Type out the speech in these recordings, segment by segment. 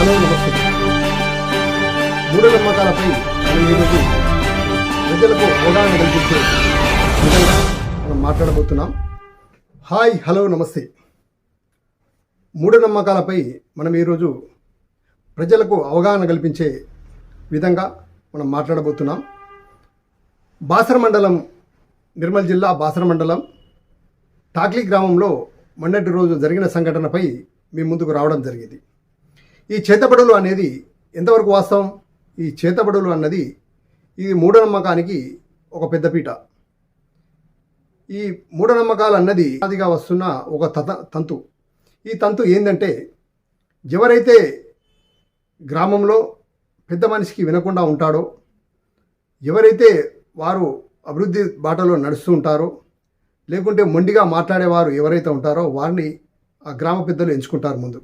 Hello నమస్తే మూఢనమ్మకాలపై మనం ఈరోజు ప్రజలకు అవగాహన కల్పించే విధంగా మనం మాట్లాడబోతున్నాం. హాయ్ హలో నమస్తే. మూఢనమ్మకాలపై మనం ఈరోజు ప్రజలకు అవగాహన కల్పించే విధంగా మనం మాట్లాడబోతున్నాం. బాసర మండలం నిర్మల్ జిల్లా బాసర మండలం టాక్లీ గ్రామంలో మొన్నటి రోజు జరిగిన సంఘటనపై మీ ముందుకు రావడం జరిగింది. ఈ చేతబడులు అనేది ఎంతవరకు వాస్తవం? ఈ చేతబడులు అన్నది ఇది మూఢనమ్మకానికి ఒక పెద్దపీట ఈ మూఢనమ్మకాలు అన్నది అదిగా వస్తున్న ఒక తత తంతు. ఈ తంతు ఏంటంటే ఎవరైతే గ్రామంలో పెద్ద మనిషికి వినకుండా ఉంటాడో ఎవరైతే వారు అభివృద్ధి బాటలో నడుస్తూ ఉంటారో లేకుంటే మొండిగా మాట్లాడేవారు ఎవరైతే ఉంటారో వారిని ఆ గ్రామ పెద్దలు ఎంచుకుంటారు ముందు.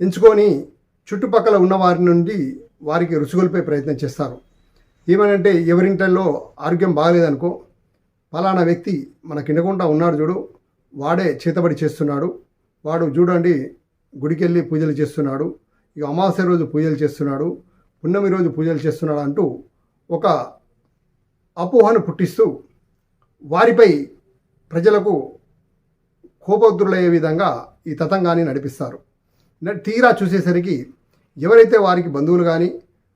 ఎంచుకొని చుట్టుపక్కల ఉన్న వారి నుండి వారికి రుచిగొల్పే ప్రయత్నం చేస్తారు. ఏమనంటే ఎవరింటల్లో ఆరోగ్యం బాగలేదనుకో ఫలానా వ్యక్తి మనకి కిండకుండా ఉన్నాడు చూడు వాడే చేతబడి చేస్తున్నాడు వాడు చూడండి గుడికెళ్ళి పూజలు చేస్తున్నాడు ఇక అమావాస్య రోజు పూజలు చేస్తున్నాడు పున్నమి రోజు పూజలు చేస్తున్నాడు అంటూ ఒక అపోహను పుట్టిస్తూ వారిపై ప్రజలకు కోపోద్రులయ్యే విధంగా ఈ తతంగాన్ని నడిపిస్తారు. తీరా చూసేసరికి ఎవరైతే వారికి బంధువులు కానీ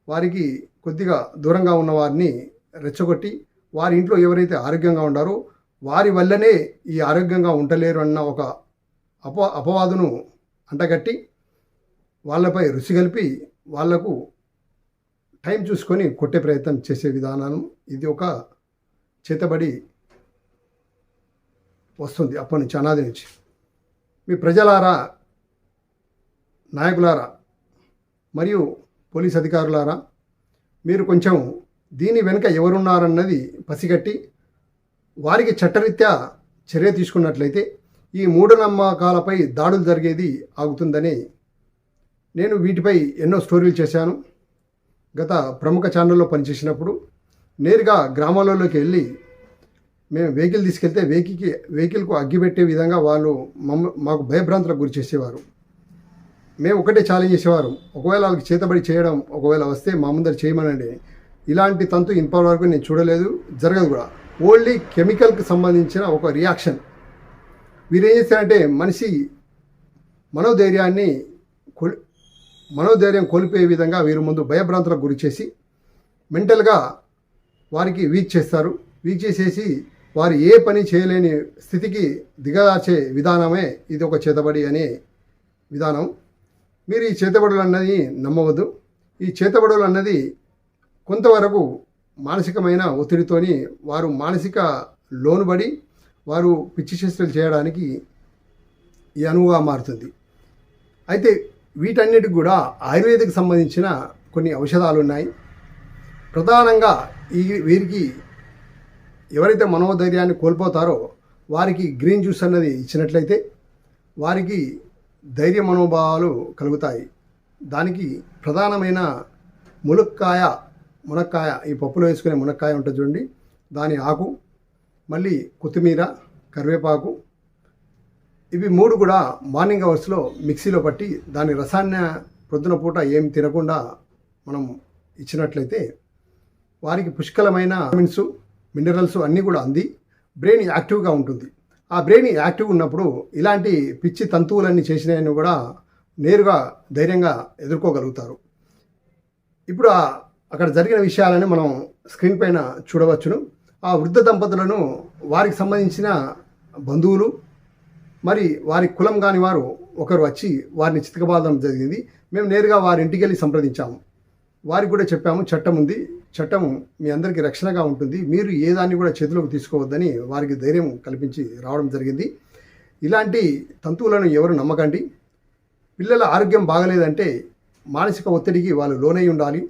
వారికి కొద్దిగా దూరంగా ఉన్న వారిని రెచ్చగొట్టి వారి ఇంట్లో ఎవరైతే ఆరోగ్యంగా ఉండారో వారి వల్లనే ఈ ఆరోగ్యంగా ఉండలేరు అన్న ఒక అప అపవాదును అంటగట్టి వాళ్ళపై రుచి కలిపి వాళ్ళకు టైం చూసుకొని కొట్టే ప్రయత్నం చేసే విధానం ఇది ఒక చేతబడి వస్తుంది అప్పటి నుంచి అనాది నుంచి. మీ ప్రజలారా నాయకులారా మరియు పోలీస్ అధికారులారా మీరు కొంచెం దీని వెనుక ఎవరున్నారన్నది పసిగట్టి వారికి చట్టరీత్యా చర్య తీసుకున్నట్లయితే ఈ మూఢనమ్మకాలపై దాడులు జరిగేది ఆగుతుందని నేను వీటిపై ఎన్నో స్టోరీలు చేశాను. గత ప్రముఖ ఛానల్లో పనిచేసినప్పుడు నేరుగా గ్రామాలలోకి వెళ్ళి మేము వెహికల్ తీసుకెళ్తే వెహికల్కి వెహికల్కు అగ్గిపెట్టే విధంగా వాళ్ళు మమ్మ మాకు భయభ్రాంతులకు గురి చేసేవారు. మేము ఒకటే ఛాలెంజ్ చేసేవారు. ఒకవేళ వాళ్ళకి చేతబడి చేయడం ఒకవేళ వస్తే మా ముందర చేయమనండి. ఇలాంటి తంతు ఇంతవరకు నేను చూడలేదు. జరగదు కూడా. ఓన్లీ కెమికల్కి సంబంధించిన ఒక రియాక్షన్ వీరు ఏం చేస్తారంటే మనిషి మనోధైర్యాన్ని కోల్ మనోధైర్యం కోల్పోయే విధంగా వీరు ముందు భయభ్రాంతులకు గురి చేసి మెంటల్గా వారికి వీక్ చేస్తారు. వీక్ చేసేసి వారు ఏ పని చేయలేని స్థితికి దిగదార్చే విధానమే ఇది ఒక చేతబడి అనే విధానం. మీరు ఈ చేతబడులు అన్నది నమ్మవద్దు. ఈ చేతబడులు అన్నది కొంతవరకు మానసికమైన ఒత్తిడితోని వారు మానసిక లోనుబడి వారు పిచ్చి చేష్టలు చేయడానికి ఈ అనువుగా మారుతుంది. అయితే వీటన్నిటికి కూడా ఆయుర్వేదకు సంబంధించిన కొన్ని ఔషధాలు ఉన్నాయి ప్రధానంగా ఈ వీరికి ఎవరైతే మనోధైర్యాన్ని కోల్పోతారో వారికి గ్రీన్ జ్యూస్ అన్నది ఇచ్చినట్లయితే వారికి ధైర్య మనోభావాలు కలుగుతాయి. దానికి ప్రధానమైన ములక్కాయ మునక్కాయ ఈ పప్పులో వేసుకునే మునక్కాయ ఉంటుంది చూడండి. దాని ఆకు మళ్ళీ కొత్తిమీర కరివేపాకు. ఇవి మూడు కూడా మార్నింగ్ అవర్స్లో మిక్సీలో పట్టి దాని రసాన్ని ప్రొద్దున పూట ఏం తినకుండా మనం ఇచ్చినట్లయితే వారికి పుష్కలమైన విటమిన్స్ మినరల్స్ అన్నీ కూడా అంది. బ్రెయిన్ యాక్టివ్గా ఉంటుంది. ఆ బ్రెయిన్ యాక్టివ్ ఉన్నప్పుడు ఇలాంటి పిచ్చి తంతువులన్నీ చేసినవన్నీ కూడా నేరుగా ధైర్యంగా ఎదుర్కోగలుగుతారు. ఇప్పుడు ఆ అక్కడ జరిగిన విషయాలని మనం స్క్రీన్ పైన చూడవచ్చును. ఆ వృద్ధ దంపతులను వారికి సంబంధించిన బంధువులు మరి వారి కులం కాని వారు ఒకరు వచ్చి వారిని చితకబాదడం జరిగింది. మేము నేరుగా వారి ఇంటికి వెళ్ళి సంప్రదించాము. వారికి కూడా చెప్పాము చట్టం ఉంది చట్టం మీ అందరికీ రక్షణగా ఉంటుంది. మీరు ఏ దాన్ని కూడా చేతిలోకి తీసుకోవద్దని వారికి ధైర్యం కల్పించి రావడం జరిగింది. ఇలాంటి తంతువులను ఎవరు నమ్మకండి. పిల్లల ఆరోగ్యం బాగలేదంటే మానసిక ఒత్తిడికి వాళ్ళు లోనై ఉండాలి.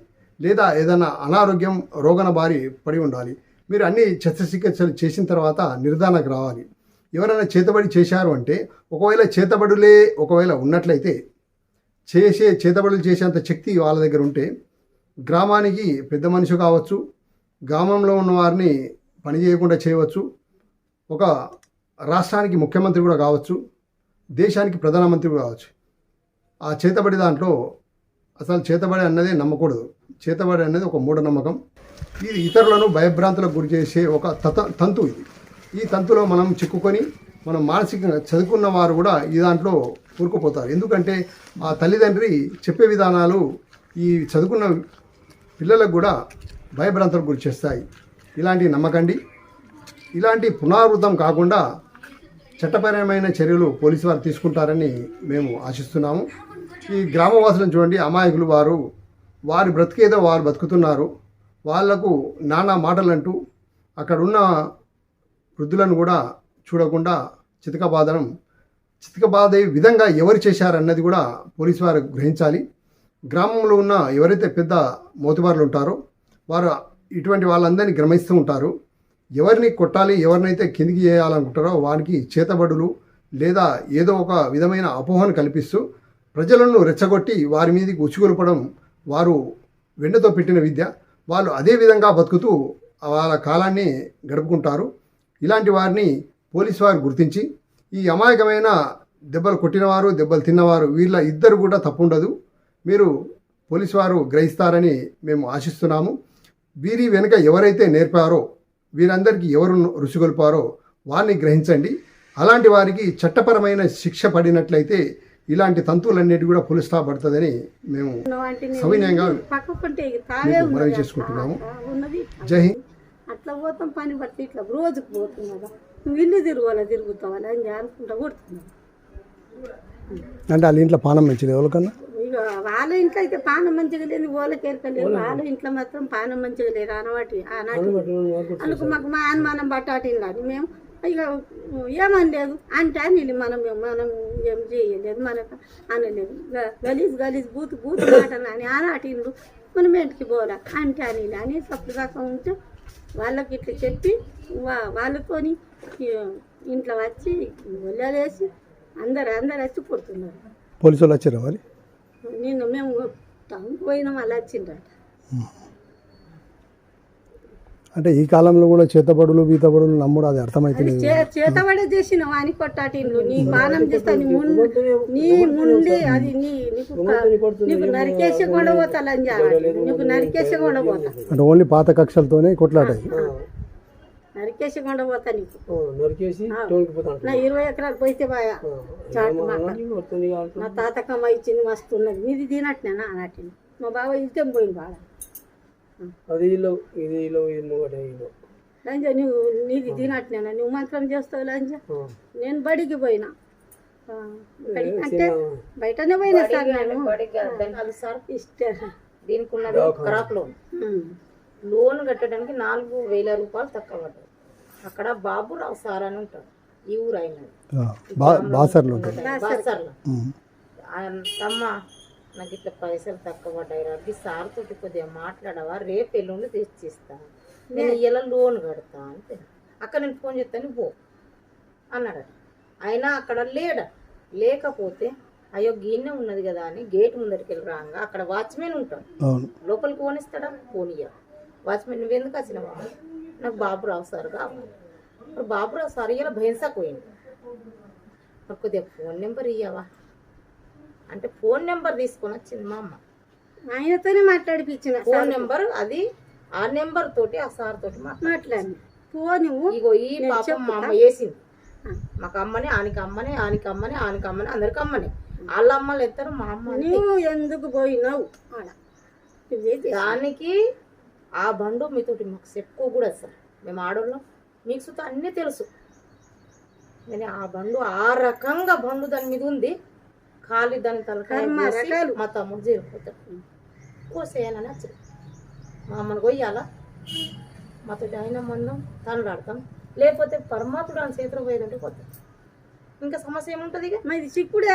లేదా ఏదైనా అనారోగ్యం రోగన బారి పడి ఉండాలి. మీరు అన్ని చికిత్సలు చేసిన తర్వాత నిర్ధారణకు రావాలి. ఎవరైనా చేతబడి చేశారు అంటే ఒకవేళ చేతబడులే ఒకవేళ ఉన్నట్లయితే చేసే చేతబడులు చేసేంత శక్తి వాళ్ళ దగ్గర ఉంటే గ్రామానికి పెద్ద మనిషి కావచ్చు గ్రామంలో ఉన్న వారిని పని చేయకుండా చేయవచ్చు ఒక రాష్ట్రానికి ముఖ్యమంత్రి కూడా కావచ్చు దేశానికి ప్రధానమంత్రి కూడా కావచ్చు. ఆ చేతబడి దాంట్లో అసలు చేతబడి అన్నదే నమ్మకూడదు. చేతబడి అనేది ఒక మూఢనమ్మకం. ఇది ఇతరులను భయభ్రాంతులకు గురి చేసే ఒక తత తంతు ఇది. ఈ తంతులో మనం చిక్కుకొని మనం మానసికంగా చదువుకున్న వారు కూడా ఈ దాంట్లో కూరుకుపోతారు. ఎందుకంటే ఆ తల్లిదండ్రి చెప్పే విధానాలు ఈ చదువుకున్న పిల్లలకు కూడా భయభ్రాంతులకు గురి చేస్తాయి. ఇలాంటివి నమ్మకండి. ఇలాంటి పునరావృతం కాకుండా చట్టపరమైన చర్యలు పోలీసు వారు తీసుకుంటారని మేము ఆశిస్తున్నాము. ఈ గ్రామవాసులను చూడండి అమాయకులు వారు. వారి బ్రతికేదో వారు బతుకుతున్నారు. వాళ్ళకు నానా మాటలంటూ అక్కడున్న వృద్ధులను కూడా చూడకుండా చితకబాదడం చితకబాదే విధంగా ఎవరు చేశారన్నది కూడా పోలీసు వారు గ్రహించాలి. గ్రామంలో ఉన్న ఎవరైతే పెద్ద మోతుబారులు ఉంటారో వారు ఇటువంటి వాళ్ళందరినీ గ్రమిస్తూ ఉంటారు. ఎవరిని కొట్టాలి ఎవరినైతే కిందికి చేయాలనుకుంటారో వారికి చేతబడులు లేదా ఏదో ఒక విధమైన అపోహను కల్పిస్తూ ప్రజలను రెచ్చగొట్టి వారి మీదకి ఉచ్చుకొలపడం వారు వెండతో పెట్టిన విద్య. వాళ్ళు అదే విధంగా బతుకుతూ వాళ్ళ కాలాన్ని గడుపుకుంటారు. ఇలాంటి వారిని పోలీసు వారు గుర్తించి ఈ అమాయకమైన దెబ్బలు కొట్టినవారు దెబ్బలు తిన్నవారు వీళ్ళ ఇద్దరు కూడా తప్పుండదు. మీరు పోలీసు వారు గ్రహిస్తారని మేము ఆశిస్తున్నాము. వీరి వెనుక ఎవరైతే నేర్పారో వీరందరికీ ఎవరు రుచిగొల్పారో వారిని గ్రహించండి. అలాంటి వారికి చట్టపరమైన శిక్ష పడినట్లయితే ఇలాంటి తంతువులన్నిటి కూడా పులి స్టాప్ పడుతుందని మేము సవినయంగా మనవి. చేసుకుంటున్నాము. జై హింద్. అట్లా పోతాం పని పడితే ఇట్లా రోజుకు పోతున్నదా నువ్వు ఇల్లు తిరగాల తిరుగుతావా? అని అనుకుంటా కొడుతున్నావు? అంటే వాళ్ళ ఇంట్లో పానం మంచిది ఎవరికన్నా? వాళ్ళ ఇంట్లో అయితే పానం మంచిగా లేదు వాళ్ళకి ఎరకలేదు వాళ్ళ ఇంట్లో మాత్రం పానం మంచిగా లేదు ఆనవాటి ఆనాటి. అందుకు మాకు మా అనుమానం బట్టాటి అని మేము ఇక ఏమనలేదు అంటే అని మనం మనం ఏం చేయలేదు మనకు అనలేదు. గలీజ్ గలీజ్ బూత్ బూత్ మాటలు అని ఆనాటిండు మనం ఇంటికి పోరా అంటే అని అని తప్పుడు దాకా ఉంటే వాళ్ళకి ఇట్లా చెప్పి వా- వాళ్ళతోని ఇంట్లో వచ్చి ఒళ్ళేసి అందరు అందరు వచ్చి కొడుతున్నారు. పోలీసు వాళ్ళు వచ్చారా మరి? నిన్న మేము టౌన్కి పోయినాం అలా వచ్చిండ్రట. అంటే ఈ కాలంలో కూడా చేతబడులు బీతబడులు నమ్ముడు అది అర్థమైతే చేతబడే చేసిన వాని కొట్టాటిండ్లు నీ పానం చేస్తా నీ ముందు నీ ముందే అది నీ నీకు నీకు నరికేసి కూడా పోతా నీకు నరికేసి కూడా పోతా. అంటే ఓన్లీ పాత కక్షలతోనే కొట్లాడాయి. నరికేసి కూడా పోతా నీకు. నరికేసి నా ఇరవై ఎకరాలు పోయితే బాయా నా తాతకమ్మ ఇచ్చింది మస్తు ఉన్నది. మీది తినట్నేనా అన్నట్టు మా బావ ఇష్టం పోయింది బాగా. అది ఇల్లు ఇది ఇల్లు ఇది ఒకటే ఇల్లు. లంజ నువ్వు నీది తినట్నేనా నువ్వు మంత్రం చేస్తావు లంజ. నేను బడికి పోయినా. అంటే బయటనే పోయినా సార్ నేను. సార్ ఇష్టం. దీనికి ఉన్నది క్రాప్ లోన్. లోన్ కట్టడానికి నాలుగు వేల రూపాయలు తక్కువ పడ్డాయి. అక్కడ బాబురావు సార్ అని ఉంటాడు. ఈ ఊరు అయినది బాసర్లు బాసర్లో. ఆయన తమ్మ నాకు ఇట్లా పైసలు తక్కువ పడ్డాయి రబ్బి సార్ తోటి కొద్దిగా మాట్లాడవా? రేపు ఎల్లుండి తెచ్చిస్తా. నేను ఇలా లోన్ కడతా అంటే అక్కడ నేను ఫోన్ చేస్తాను పో అన్నాడు. అయినా అక్కడ లేడ. లేకపోతే అయ్యో గిన్నె ఉన్నది కదా అని గేట్ ముందరికి వెళ్ళి రాగా అక్కడ వాచ్మెన్ ఉంటాడు. లోపలికి పోనిస్తాడా? పోనీయ వాచ్మెన్ నువ్వు ఎందుకు వచ్చినావా నాకు బాబురావు సార్ కావాలి. మరి బాబురావు సార్ ఇలా భయంసాకు పోయింది మరి కొద్దిగా ఫోన్ నెంబర్ ఇయ్యవా? అంటే ఫోన్ నెంబర్ తీసుకొని వచ్చింది మా అమ్మ. ఆయనతోనే మాట్లాడిపించిన ఫోన్ నెంబర్ అది ఆ నెంబర్ తోటి ఆ సార్ తోటి మాట్లాడు ఫోన్ ఇగో ఈ పాపం మా అమ్మ వేసింది మాకు అమ్మని ఆనికి అమ్మని ఆనికి అమ్మని ఆనికి అమ్మని అందరికి అమ్మని. వాళ్ళ అమ్మలు ఎత్తారు మా అమ్మ ఎందుకు పోయినావు? దానికి ఆ బండు మీతోటి మాకు చెప్పుకో కూడా సార్ మేము ఆడోళ్ళం. మీకు సుత అన్నీ తెలుసు. కానీ ఆ బండు ఆ రకంగా బండు దాని మీద ఉంది. ఖాళీ దాని తలకాయ. మా తమ్ముడు చేరిపోతాడు కోసేయాలని వచ్చింది. మా అమ్మను కొయ్యాలా? మాతో ఆయన మందం తండ్రాడతాం లేకపోతే పరమాత్ముడు అని చేతిలో పోయేదంటే పోతాం ఇంకా సమస్య ఏముంటుంది ఇక? మరి చిక్కుడు